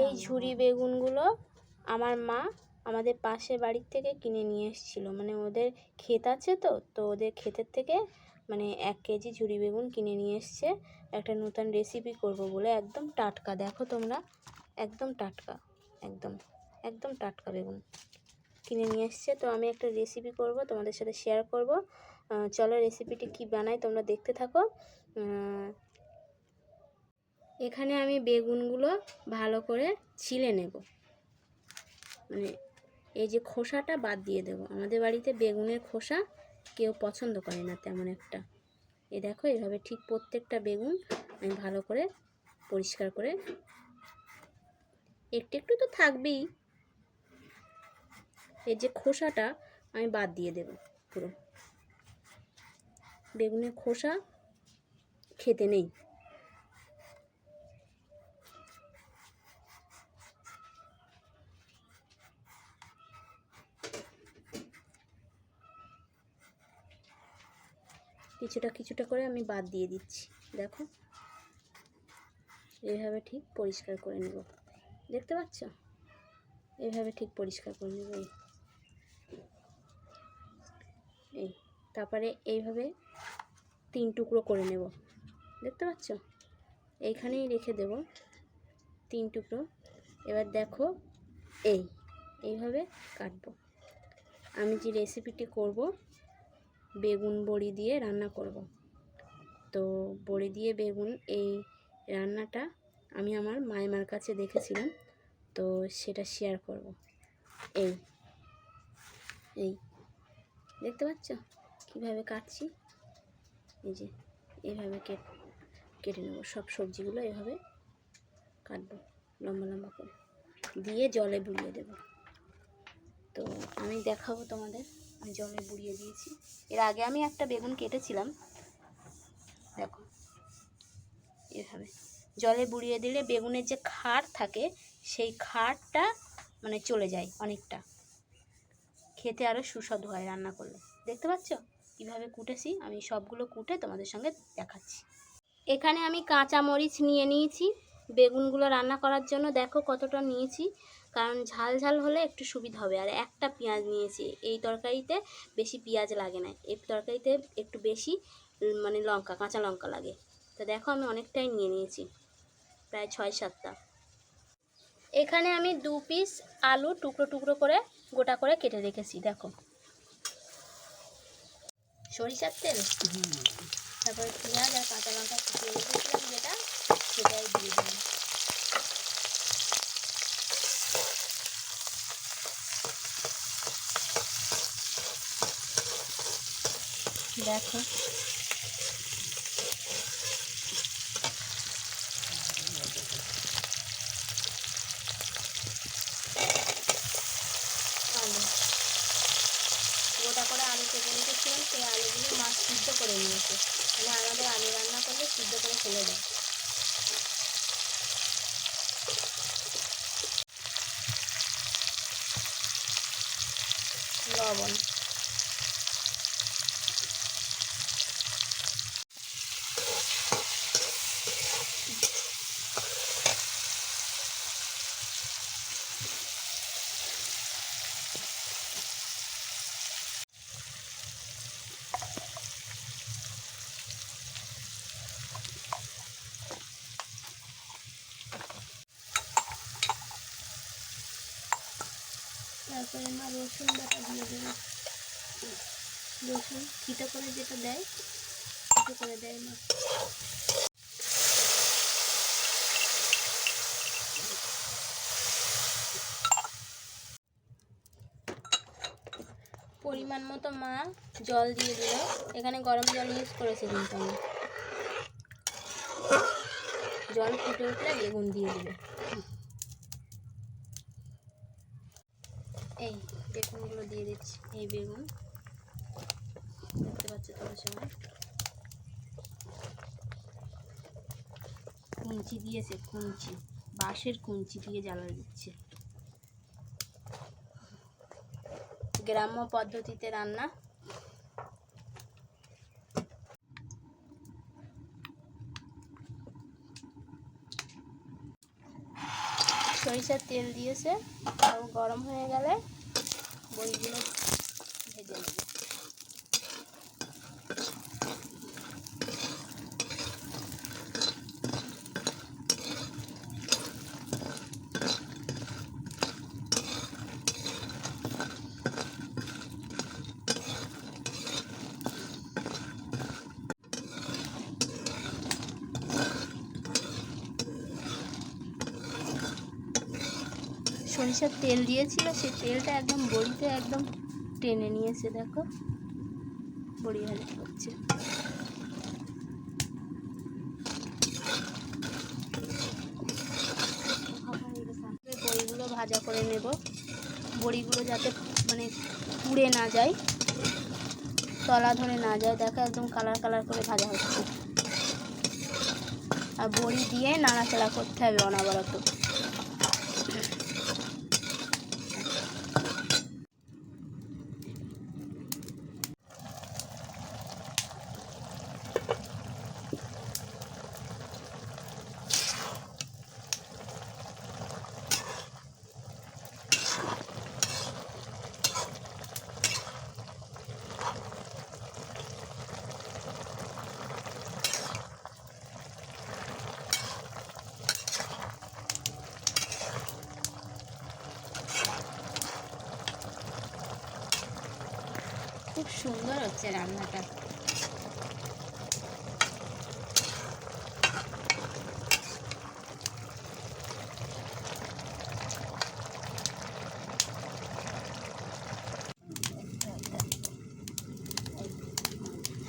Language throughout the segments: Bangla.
এই ঝুরি বেগুনগুলো আমার মা আমাদের পাশের বাড়ির থেকে কিনে নিয়ে এসেছিল। মানে ওদের ক্ষেত আছে তো তো ওদের ক্ষেতের থেকে মানে এক কেজি ঝুরি বেগুন কিনে নিয়ে এসছে। একটা নতুন রেসিপি করব বলে একদম টাটকা। দেখো তোমরা, একদম টাটকা, একদম একদম টাটকা বেগুন কিনে নিয়ে এসছে। তো আমি একটা রেসিপি করব, তোমাদের সাথে শেয়ার করব। চলো রেসিপিটি কি বানাই তোমরা দেখতে থাকো। এখানে আমি বেগুনগুলো ভালো করে ছিলে নেব। মানে এই যে খোসাটা বাদ দিয়ে দেবো। আমাদের বাড়িতে বেগুনের খোসা কেউ পছন্দ করে না তেমন একটা। এ দেখো, এভাবে ঠিক প্রত্যেকটা বেগুন আমি ভালো করে পরিষ্কার করে একটু একটু তো থাকবেই। এই যে খোসাটা আমি বাদ দিয়ে দেব পুরো। বেগুনের খোসা খেতে নেই। কিছুটা কিছুটা করে আমি বাদ দিয়ে দিচ্ছি। দেখো। এইভাবে ঠিক পরিষ্কার করে নেব। দেখতে পাচ্ছ? এইভাবে ঠিক পরিষ্কার করে নেব। এই। এই। তারপরে এইভাবে তিন টুকরো করে নেব। দেখতে পাচ্ছ? এইখানেই রেখে দেব তিন টুকরো। এবার দেখো, এই। এইভাবে কাটবো। আমি যে রেসিপিটি করব বেগুন বড়ি দিয়ে রান্না করব। তো বড়ি দিয়ে বেগুন এই রান্নাটা আমি আমার মায়েমার কাছে দেখেছিলাম, তো সেটা শেয়ার করব। এই এই, দেখতে পাচ্ছ? কীভাবে কাটছি? এই যে এইভাবে কেট, কেটে নেব। সব সবজিগুলো এভাবে কাটবো, লম্বা লম্বা করে। দিয়ে জলে বুলিয়ে দেবো। তো আমি দেখাবো তোমাদের। আমি জলে বুড়িয়ে দিয়েছি। এর আগে আমি একটা বেগুন কেটেছিলাম। দেখো, এভাবে। জলে বুড়িয়ে দিলে বেগুনের যে খাড় থাকে, সেই খারটা মানে চলে যায় অনেকটা। খেতে আরও সুস্বাদু হয় রান্না করলে। দেখতে পাচ্ছ? কীভাবে কুটেছি? আমি সবগুলো কুটে তোমাদের সঙ্গে দেখাচ্ছি। এখানে আমি কাঁচা মরিচ নিয়ে নিয়েছি। বেগুনগুলো রান্না করার জন্য দেখো কতটা নিয়েছি। কারণ ঝাল ঝাল হলে একটু সুবিধা হবে। আর একটা পেঁয়াজ নিয়েছি এই তরকারিতে বেশি পেঁয়াজ লাগে না। এই তরকারিতে একটু বেশি মানে লঙ্কা কাঁচা লঙ্কা লাগে। তো দেখো আমি অনেকটাই নিয়ে নিয়েছি প্রায় ছয় সাতটা। এখানে আমি দু পিস আলু টুকরো টুকরো করে গোটা করে কেটে রেখেছি দেখো। সরিষার তেল? তারপরে পেঁয়াজ আর কাঁচা লঙ্কা যেটা সেটাই দিয়ে দিলাম। দেখো। গোটা করে আলু কেটে রেখেছিলাম, সেই আলুগুলো মাছ সিদ্ধ করে নিয়েছে। মানে আমাদের আলু রান্না করলে সিদ্ধ করে ফেলে দেয়। লবণ। তারপরে আমার রসুন বাটা দিয়ে দেবো। রসুন খিটা করে যেটা দেয় খিটো করে দেয় মা। পরিমাণ মতো মা জল দিয়ে দিল। এখানে গরম জল ইউজ করেছে কিন্তু আমি। জল ফুটে উঠলে বেগুন দিয়ে দিবে এই দিচ্ছি এই বেগুন। দেখতে পাচ্ছ তোমার সবাই? কুঞ্চি দিয়েছে, কুঞ্চি। বাঁশের কুঞ্চি দিয়ে জ্বালা দিচ্ছে। গ্রাম্য পদ্ধতিতে রান্না। সরিষার তেল দিয়েছে, গরম হয়ে গেলে বড়িগুলো ভেজে নেব সরিষার তেল দিয়েছিল, সেই তেলটা একদম বড়িতে একদম টেনে নিয়েছে, দেখো। বড়ি ভাজা হচ্ছে। বড়িগুলো ভাজা করে নেব। বড়িগুলো যাতে মানে পুড়ে না যায়, তলা ধরে না যায়, দেখো একদম কালার কালার করে ভাজা হচ্ছে। আর বড়ি দিয়ে নাড়াচাড়া করতে হবে অনবরত খুব সুন্দর হচ্ছে রান্নাটা।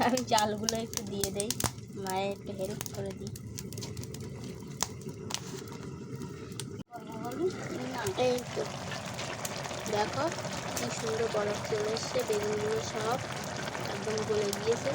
আমি চালগুলো একটু দিয়ে দেই, মায়ের একটু হেল্প করে দিই। তো, দেখো কি সুন্দর বরফ চলে এসছে, বেগুনগুলো সব। একদম গলে গিয়েছে।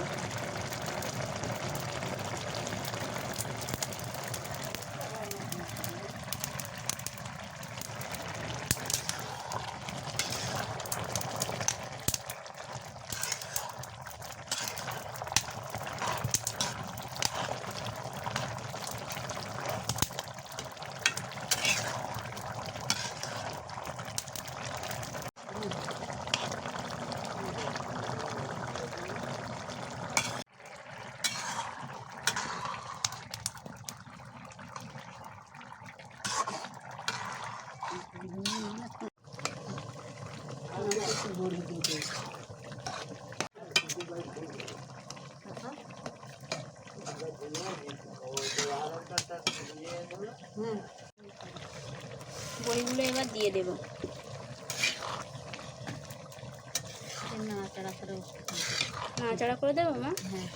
বড়িগুলো এবার দিয়ে দেব। নাড়াচাড়া করে নাড়াচাড়া করে দেবো মা? হ্যাঁ।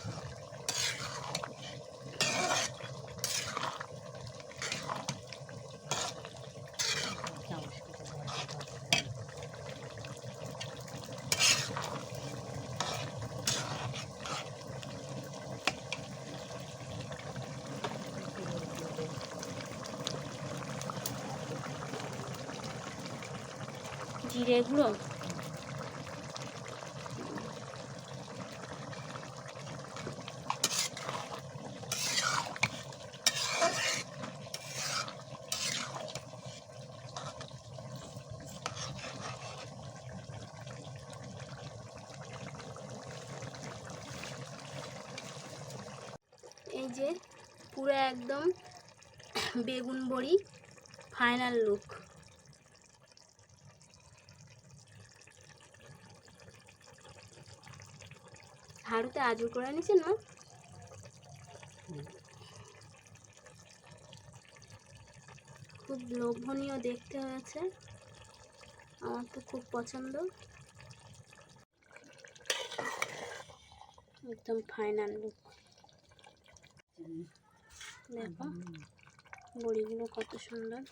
জিরে গুঁড়ো? এই যে পুরো একদম বেগুন বড়ি ফাইনাল লুক আজু করে নিছে না। খুব লোভনীয় দেখতে হয়েছে। আমার তো খুব পছন্দ। একদম ফাইনাল লুক দেখো, বড়িগুলো কত সুন্দর।